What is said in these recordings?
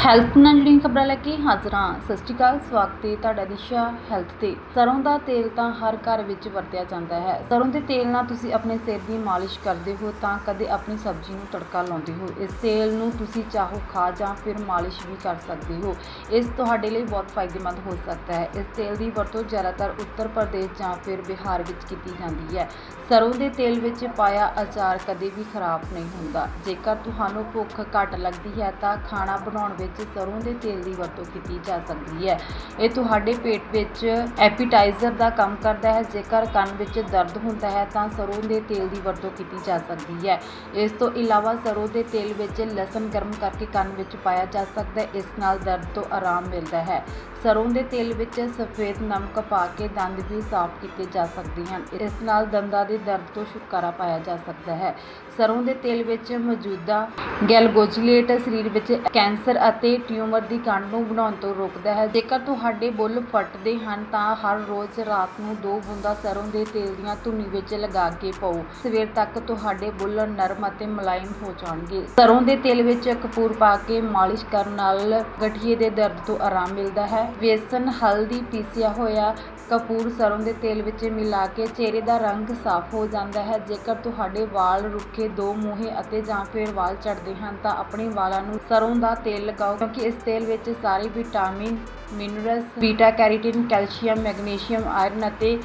Health ਨਾਲ ਜੁੜੀਆਂ ਖਬਰਾਂ ਲੈ ਕੇ ਹਾਜ਼ਰ ਹਾਂ। ਸਤਿ ਸ਼੍ਰੀ ਅਕਾਲ, ਸਵਾਗਤ ਹੈ ਤੁਹਾਡਾ ਦਿਸ਼ਾ ਹੈਲਥ ਤੇ। ਸਰੋਂ ਦਾ ਤੇਲ ਤਾਂ ਹਰ ਘਰ ਵਿੱਚ ਵਰਤਿਆ ਜਾਂਦਾ ਹੈ। ਸਰੋਂ ਦੇ ਤੇਲ ਨਾਲ ਤੁਸੀਂ ਆਪਣੇ ਸਿਰ ਦੀ ਮਾਲਿਸ਼ ਕਰਦੇ ਹੋ ਤਾਂ ਕਦੇ ਆਪਣੀ ਸਬਜ਼ੀ ਨੂੰ ਤੜਕਾ ਲਾਉਂਦੇ ਹੋ। ਇਸ ਤੇਲ ਨੂੰ ਤੁਸੀਂ ਚਾਹੋ ਖਾ ਜਾਂ ਫਿਰ ਮਾਲਿਸ਼ ਵੀ ਕਰ ਸਕਦੇ ਹੋ। ਇਸ ਤੁਹਾਡੇ ਲਈ ਬਹੁਤ ਫਾਇਦੇਮੰਦ ਹੋ ਸਕਦਾ ਹੈ। ਇਸ ਤੇਲ ਦੀ ਵਰਤੋਂ ਜ਼ਿਆਦਾਤਰ ਉੱਤਰ ਪ੍ਰਦੇਸ਼ ਜਾਂ ਫਿਰ ਬਿਹਾਰ ਵਿੱਚ ਕੀਤੀ ਜਾਂਦੀ ਹੈ। ਸਰੋਂ ਦੇ ਤੇਲ ਵਿੱਚ ਪਾਇਆ ਅਚਾਰ ਕਦੇ ਵੀ ਖਰਾਬ ਨਹੀਂ ਹੁੰਦਾ। ਜੇਕਰ ਤੁਹਾਨੂੰ ਭੁੱਖ ਘੱਟ ਲੱਗਦੀ ਹੈ ਤਾਂ ਖਾਣਾ ਬਣਾਉਣ ਵਿੱਚ ਸਰੋਂ ਦੇ ਤੇਲ ਦੀ ਵਰਤੋਂ ਕੀਤੀ ਜਾ ਸਕਦੀ ਹੈ। ਇਹ ਤੁਹਾਡੇ ਪੇਟ ਵਿੱਚ ਐਪੀਟਾਈਜ਼ਰ ਦਾ ਕੰਮ ਕਰਦਾ ਹੈ। ਜੇਕਰ ਕੰਨ ਵਿੱਚ ਦਰਦ ਹੁੰਦਾ ਹੈ, ਤਾਂ ਸਰੋਂ ਦੇ ਤੇਲ ਦੀ ਵਰਤੋਂ ਕੀਤੀ ਜਾ ਸਕਦੀ ਹੈ। ਇਸ ਤੋਂ ਇਲਾਵਾ ਸਰੋਂ ਦੇ ਤੇਲ ਵਿੱਚ ਲਸਣ ਗਰਮ ਕਰਕੇ ਕੰਨ ਵਿੱਚ ਪਾਇਆ ਜਾ ਸਕਦਾ ਹੈ। ਇਸ ਨਾਲ ਦਰਦ ਤੋਂ ਆਰਾਮ ਮਿਲਦਾ ਹੈ। ਸਰੋਂ ਦੇ ਤੇਲ ਵਿੱਚ ਸਫੇਦ ਨਮਕ ਪਾ ਕੇ ਦੰਦ ਵੀ ਸਾਫ਼ ਕੀਤੇ ਜਾ ਸਕਦੇ ਹਨ। ਇਸ ਨਾਲ ਦੰਦਾਂ ਦੇ ਦਰਦ ਤੋਂ ਛੁਟਕਾਰਾ ਪਾਇਆ ਜਾ ਸਕਦਾ ਹੈ। ਸਰੋਂ ਦੇ ਤੇਲ ਵਿੱਚ ਮੌਜੂਦਾ ਗੈਲਗੋਜਲੇਟ ਸਰੀਰ ਵਿੱਚ ਕੈਂਸਰ ਅਤੇ ਟਿਊਮਰ ਦੀ ਕਾਂਡ ਨੂੰ ਬਣਾਉਣ ਤੋਂ ਰੋਕਦਾ ਹੈ। ਜੇਕਰ ਤੁਹਾਡੇ ਬੁੱਲ ਫਟਦੇ ਹਨ, ਤਾਂ ਹਰ ਰੋਜ਼ ਰਾਤ ਨੂੰ ਦੋ ਬੂੰਦਾਂ ਸਰੋਂ ਦੇ ਤੇਲ ਦੀਆਂ ਧੁਨੀ ਵਿੱਚ ਲਗਾ ਕੇ ਪਾਓ। ਸਵੇਰ ਤੱਕ ਤੁਹਾਡੇ ਬੁੱਲ ਨਰਮ ਅਤੇ ਮੁਲਾਇਮ ਹੋ ਜਾਣਗੇ। ਸਰੋਂ ਦੇ ਤੇਲ ਵਿੱਚ ਕਪੂਰ ਪਾ ਕੇ ਮਾਲਿਸ਼ ਕਰਨ ਨਾਲ ਗਠੀਏ ਦੇ ਦਰਦ ਤੋਂ ਆਰਾਮ ਮਿਲਦਾ ਹੈ। ਵੇਸਣ ਹਲਦੀ ਪੀਸਿਆ ਹੋਇਆ ਕਪੂਰ ਸਰੋਂ ਦੇ ਤੇਲ ਵਿੱਚ ਮਿਲਾ ਕੇ ਚਿਹਰੇ ਦਾ ਰੰਗ ਸਾਫ਼ ਹੋ ਜਾਂਦਾ ਹੈ। ਜੇਕਰ ਤੁਹਾਡੇ ਵਾਲ ਰੁੱਖੇ ਦੋ ਮੂੰਹੇ ਅਤੇ ਜਾਂ ਫਿਰ ਵਾਲ ਝੜਦੇ ਹਨ, ਤਾਂ ਆਪਣੇ ਵਾਲਾਂ ਨੂੰ ਸਰੋਂ ਦਾ ਤੇਲ ਲਗਾਓ, ਕਿਉਂਕਿ ਇਸ ਤੇਲ ਵਿੱਚ ਸਾਰੇ vitamin, minerals, beta carotene, calcium, magnesium, iron ਅਤੇ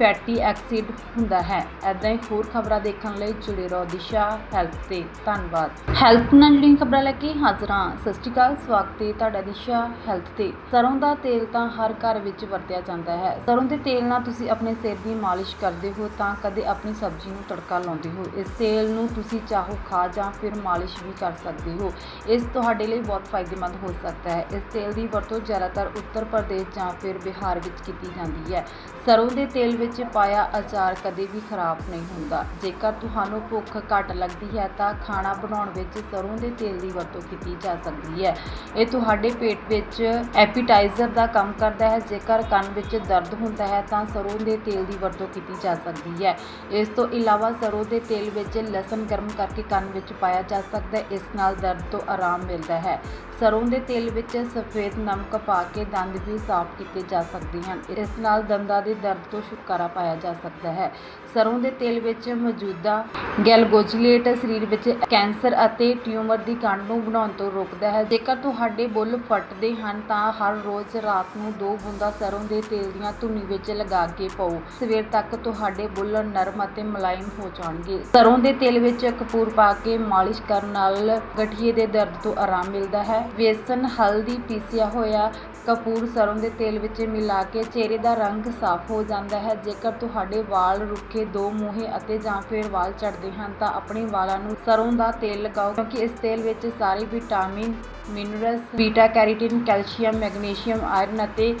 ਫੈਟੀ ਐਕਸਿਡ ਹੁੰਦਾ ਹੈ। ਐਦਾਂ ਹੀ ਹੋਰ ਖਬਰਾਂ ਦੇਖਣ ਲਈ ਜੁੜੇ ਰਹੋ ਦਿਸ਼ਾ ਹੈਲਥ ਤੇ। ਧੰਨਵਾਦ। ਹੈਲਥ ਨਾਲ ਜੁੜੀਆਂ ਖਬਰਾਂ ਲੈ ਕੇ ਹਾਜ਼ਰ ਹਾਂ। ਸਤਿ ਸ਼੍ਰੀ ਅਕਾਲ। ਸਵਾਗਤ ਹੈ ਤੁਹਾਡਾ ਦਿਸ਼ਾ ਹੈਲਥ ਤੇ। ਸਰੋਂ ਦਾ ਤੇਲ ਤਾਂ ਹਰ ਘਰ ਵਿੱਚ ਵਰਤਿਆ ਜਾਂਦਾ ਹੈ। ਸਰੋਂ ਦੇ ਤੇਲ ਨਾਲ ਤੁਸੀਂ ਆਪਣੇ ਸਿਰ ਦੀ ਮਾਲਿਸ਼ ਕਰਦੇ ਹੋ ਤਾਂ ਕਦੇ ਆਪਣੀ ਸਬਜ਼ੀ ਨੂੰ ਤੜਕਾ ਲਾਉਂਦੇ ਹੋ। ਇਸ ਤੇਲ ਨੂੰ ਤੁਸੀਂ ਚਾਹੋ ਖਾ ਜਾਂ ਫਿਰ ਮਾਲਿਸ਼ ਵੀ ਕਰ ਸਕਦੇ ਹੋ। ਇਸ ਤੁਹਾਡੇ ਲਈ ਬਹੁਤ ਫਾਇਦੇਮੰਦ ਹੋ ਸਕਦਾ ਹੈ। ਇਸ ਤੇਲ ਦੀ ਵਰਤੋਂ ਜ਼ਿਆਦਾਤਰ ਉੱਤਰ ਪ੍ਰਦੇਸ਼ ਜਾਂ ਫਿਰ ਬਿਹਾਰ ਵਿੱਚ ਕੀਤੀ ਜਾਂਦੀ ਹੈ। ਸਰੋਂ ਦੇ ਤੇਲ ਵਿੱਚ ਵਿੱਚ ਪਾਇਆ ਅਚਾਰ ਕਦੇ ਵੀ ਖਰਾਬ ਨਹੀਂ ਹੁੰਦਾ। ਜੇਕਰ ਤੁਹਾਨੂੰ ਭੁੱਖ ਘੱਟ ਲੱਗਦੀ ਹੈ ਤਾਂ ਖਾਣਾ ਬਣਾਉਣ ਵਿੱਚ ਸਰੋਂ ਦੇ ਤੇਲ ਦੀ ਵਰਤੋਂ ਕੀਤੀ ਜਾ ਸਕਦੀ ਹੈ। ਇਹ ਤੁਹਾਡੇ ਪੇਟ ਵਿੱਚ ਐਪੀਟਾਈਜ਼ਰ ਦਾ ਕੰਮ ਕਰਦਾ ਹੈ। ਜੇਕਰ ਕੰਨ ਵਿੱਚ ਦਰਦ ਹੁੰਦਾ ਹੈ ਤਾਂ ਸਰੋਂ ਦੇ ਤੇਲ ਦੀ ਵਰਤੋਂ ਕੀਤੀ ਜਾ ਸਕਦੀ ਹੈ। ਇਸ ਤੋਂ ਇਲਾਵਾ ਸਰੋਂ ਦੇ ਤੇਲ ਵਿੱਚ ਲਸਣ ਗਰਮ ਕਰਕੇ ਕੰਨ ਵਿੱਚ ਪਾਇਆ ਜਾ ਸਕਦਾ ਹੈ। ਇਸ ਨਾਲ ਦਰਦ ਤੋਂ ਆਰਾਮ ਮਿਲਦਾ ਹੈ। ਸਰੋਂ ਦੇ ਤੇਲ ਵਿੱਚ ਸਫੇਦ ਨਮਕ ਪਾ ਕੇ ਦੰਦ ਵੀ ਸਾਫ਼ ਕੀਤੇ ਜਾ ਸਕਦੇ ਹਨ। ਇਸ ਨਾਲ ਦੰਦਾਂ ਦੇ ਦਰਦ ਤੋਂ ਛੁਟਕਾਰਾ ਪਾਇਆ ਜਾ ਸਕਦਾ ਹੈ। ਸਰੋਂ ਦੇ ਤੇਲ ਵਿੱਚ ਮੌਜੂਦਾ ਗੈਲਗੋਜਲੇਟ ਸਰੀਰ ਵਿੱਚ ਕੈਂਸਰ ਅਤੇ ਟਿਊਮਰ ਦੀ ਕਾਂਡ ਨੂੰ ਬਣਾਉਣ ਤੋਂ ਰੋਕਦਾ ਹੈ। ਜੇਕਰ ਤੁਹਾਡੇ ਬੁੱਲ ਫਟਦੇ ਹਨ ਤਾਂ ਹਰ ਰੋਜ਼ ਰਾਤ ਨੂੰ ਦੋ ਬੂੰਦਾਂ ਸਰੋਂ ਦੇ ਤੇਲ ਦੀਆਂ ਧੁਨੀ ਵਿੱਚ ਲਗਾ ਕੇ ਪਾਓ। ਸਵੇਰ ਤੱਕ ਤੁਹਾਡੇ ਬੁੱਲ ਨਰਮ ਅਤੇ ਮਲਾਇਮ ਹੋ ਜਾਣਗੇ। ਸਰੋਂ ਦੇ ਤੇਲ ਵਿੱਚ ਕਪੂਰ ਪਾ ਕੇ ਮਾਲਿਸ਼ ਕਰਨ ਨਾਲ ਗਠੀਏ ਦੇ ਦਰਦ ਤੋਂ ਆਰਾਮ ਮਿਲਦਾ ਹੈ। ਵੇਸਣ ਹਲਦੀ ਪੀਸਿਆ ਹੋਇਆ ਕਪੂਰ ਸਰੋਂ ਦੇ ਤੇਲ ਵਿੱਚ ਮਿਲਾ ਕੇ ਚਿਹਰੇ ਦਾ ਰੰਗ ਸਾਫ਼ ਹੋ ਜਾਂਦਾ ਹੈ ਜੇਕਰ ਤੁਹਾਡੇ ਵਾਲ ਰੁੱਖੇ ਦੋ ਮੂੰਹੇ ਅਤੇ ਜਾਂ ਫਿਰ ਵਾਲ ਝੜਦੇ ਹਨ ਤਾਂ ਆਪਣੇ ਵਾਲਾਂ ਨੂੰ ਸਰੋਂ ਦਾ ਤੇਲ ਲਗਾਓ ਕਿਉਂਕਿ ਇਸ ਤੇਲ ਵਿੱਚ ਸਾਰੇ vitamin, minerals, beta carotene, calcium, magnesium, iron ਅਤੇ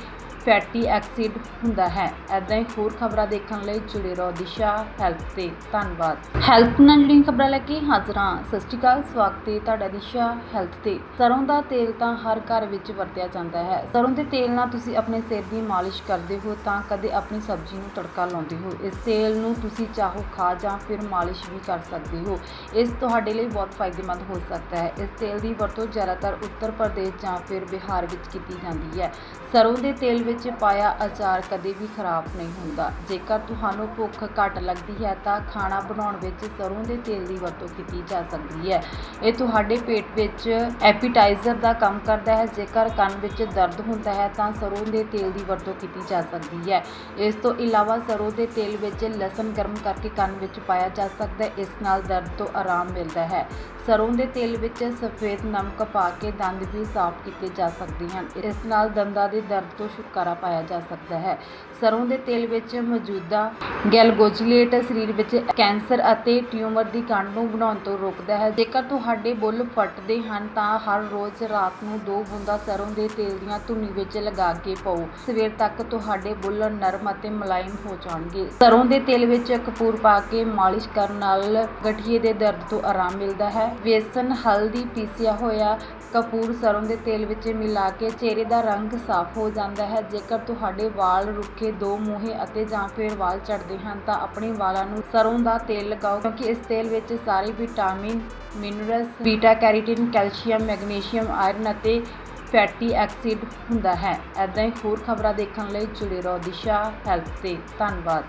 ਫੈਟੀ ਐਸਿਡ ਹੁੰਦਾ ਹੈ। ਐਦਾਂ ਹੀ ਹੋਰ ਖਬਰਾਂ ਦੇਖਣ ਲਈ ਜੁੜੇ ਰਹੋ ਦਿਸ਼ਾ ਹੈਲਥ ਤੇ। ਧੰਨਵਾਦ। ਹੈਲਥ ਨਾਲ ਜੁੜੀਆਂ ਖਬਰਾਂ ਲੈ ਕੇ ਹਾਜ਼ਰ ਹਾਂ। ਸਤਿ ਸ਼੍ਰੀ ਅਕਾਲ, ਸਵਾਗਤ ਹੈ ਤੁਹਾਡਾ ਦਿਸ਼ਾ ਹੈਲਥ ਤੇ। ਸਰੋਂ ਦਾ ਤੇਲ ਤਾਂ ਹਰ ਘਰ ਵਿੱਚ ਵਰਤਿਆ ਜਾਂਦਾ ਹੈ। ਸਰੋਂ ਦੇ ਤੇਲ ਨਾਲ ਤੁਸੀਂ ਆਪਣੇ ਸਿਰ ਦੀ ਮਾਲਿਸ਼ ਕਰਦੇ ਹੋ ਤਾਂ ਕਦੇ ਆਪਣੀ ਸਬਜ਼ੀ ਨੂੰ ਤੜਕਾ ਲਾਉਂਦੇ ਹੋ। ਇਸ ਤੇਲ ਨੂੰ ਤੁਸੀਂ ਚਾਹੋ ਖਾ ਜਾਂ ਫਿਰ ਮਾਲਿਸ਼ ਵੀ ਕਰ ਸਕਦੇ ਹੋ। ਇਸ ਤੁਹਾਡੇ ਲਈ ਬਹੁਤ ਫਾਇਦੇਮੰਦ ਹੋ ਸਕਦਾ ਹੈ। ਇਸ ਤੇਲ ਦੀ ਵਰਤੋਂ ਜ਼ਿਆਦਾਤਰ ਉੱਤਰ ਪ੍ਰਦੇਸ਼ ਜਾਂ ਫਿਰ ਬਿਹਾਰ ਵਿੱਚ ਕੀਤੀ ਜਾਂਦੀ ਹੈ। ਸਰੋਂ ਦੇ ਤੇਲ ਵਿੱਚ ਪਾਇਆ ਅਚਾਰ ਕਦੇ ਵੀ ਖਰਾਬ ਨਹੀਂ ਹੁੰਦਾ। ਜੇਕਰ ਤੁਹਾਨੂੰ ਭੁੱਖ ਘੱਟ ਲੱਗਦੀ ਹੈ ਤਾਂ ਖਾਣਾ ਬਣਾਉਣ ਵਿੱਚ ਸਰੋਂ ਦੇ ਤੇਲ ਦੀ ਵਰਤੋਂ ਕੀਤੀ ਜਾ ਸਕਦੀ ਹੈ। ਇਹ ਤੁਹਾਡੇ ਪੇਟ ਵਿੱਚ ਐਪੀਟਾਈਜ਼ਰ ਦਾ ਕੰਮ ਕਰਦਾ ਹੈ। ਜੇਕਰ ਕੰਨ ਵਿੱਚ ਦਰਦ ਹੁੰਦਾ ਹੈ ਤਾਂ ਸਰੋਂ ਦੇ ਤੇਲ ਦੀ ਵਰਤੋਂ ਕੀਤੀ ਜਾ ਸਕਦੀ ਹੈ। ਇਸ ਤੋਂ ਇਲਾਵਾ ਸਰੋਂ ਦੇ ਤੇਲ ਵਿੱਚ ਲਸਣ ਗਰਮ ਕਰਕੇ ਕੰਨ ਵਿੱਚ ਪਾਇਆ ਜਾ ਸਕਦਾ ਹੈ। ਇਸ ਨਾਲ ਦਰਦ ਤੋਂ ਆਰਾਮ ਮਿਲਦਾ ਹੈ। ਸਰੋਂ ਦੇ ਤੇਲ ਵਿੱਚ ਸਫੇਦ ਨਮਕ ਪਾ ਕੇ ਦੰਦ ਵੀ ਸਾਫ਼ ਕੀਤੇ ਜਾ ਸਕਦੇ ਹਨ। ਇਸ ਨਾਲ ਦੰਦਾਂ ਦੇ ਦਰਦ ਤੋਂ ਛੁਟਕਾਰਾ ਪਾਇਆ ਜਾ ਸਕਦਾ ਹੈ। ਸਰੋਂ ਦੇ ਤੇਲ ਵਿੱਚ ਮੌਜੂਦਾ ਗੈਲਗੋਜਲੇਟ ਸਰੀਰ ਵਿੱਚ ਕੈਂਸਰ ਅਤੇ ਟਿਊਮਰ ਦੀ ਕਾਂਡ ਨੂੰ ਬਣਾਉਣ ਤੋਂ ਰੋਕਦਾ ਹੈ। ਜੇਕਰ ਤੁਹਾਡੇ ਬੁੱਲ ਫਟਦੇ ਹਨ ਤਾਂ ਹਰ ਰੋਜ਼ ਰਾਤ ਨੂੰ ਦੋ ਬੂੰਦਾਂ ਸਰੋਂ ਦੇ ਤੇਲ ਦੀਆਂ ਧੁਨੀ ਵਿੱਚ ਲਗਾ ਕੇ ਪਾਓ। ਸਵੇਰ ਤੱਕ ਤੁਹਾਡੇ ਬੁੱਲ ਨਰਮ ਅਤੇ ਮੁਲਾਇਮ ਹੋ ਜਾਣਗੇ। ਸਰੋਂ ਦੇ ਤੇਲ ਵਿੱਚ ਕਪੂਰ ਪਾ ਕੇ ਮਾਲਿਸ਼ ਕਰਨ ਨਾਲ ਗਠੀਏ ਦੇ ਦਰਦ ਤੋਂ ਆਰਾਮ ਮਿਲਦਾ ਹੈ। ਵੇਸਣ ਹਲਦੀ ਪੀਸਿਆ ਹੋਇਆ ਕਪੂਰ ਸਰੋਂ ਦੇ ਤੇਲ ਵਿੱਚ ਮਿਲਾ ਕੇ ਚਿਹਰੇ ਦਾ ਰੰਗ ਸਾਫ਼ ਹੋ ਜਾਂਦਾ ਹੈ ਜੇਕਰ ਤੁਹਾਡੇ ਵਾਲ ਰੁੱਖੇ ਦੋ ਮੂੰਹੇ ਅਤੇ ਜਾਂ ਫਿਰ ਵਾਲ ਝੜਦੇ ਹਨ, ਤਾਂ ਆਪਣੇ ਵਾਲਾਂ ਨੂੰ ਸਰੋਂ ਦਾ ਤੇਲ ਲਗਾਓ, ਕਿਉਂਕਿ ਇਸ ਤੇਲ ਵਿੱਚ ਸਾਰੇ vitamin, minerals beta carotene calcium, magnesium, iron ਅਤੇ ਫੈਟੀ ਐਸਿਡ ਹੁੰਦਾ ਹੈ। ਐਦਾਂ ਹੀ ਹੋਰ ਖਬਰਾਂ ਦੇਖਣ ਲਈ ਜੁੜੇ ਰਹੋ ਦਿਸ਼ਾ ਹੈਲਥ ਤੇ। ਧੰਨਵਾਦ।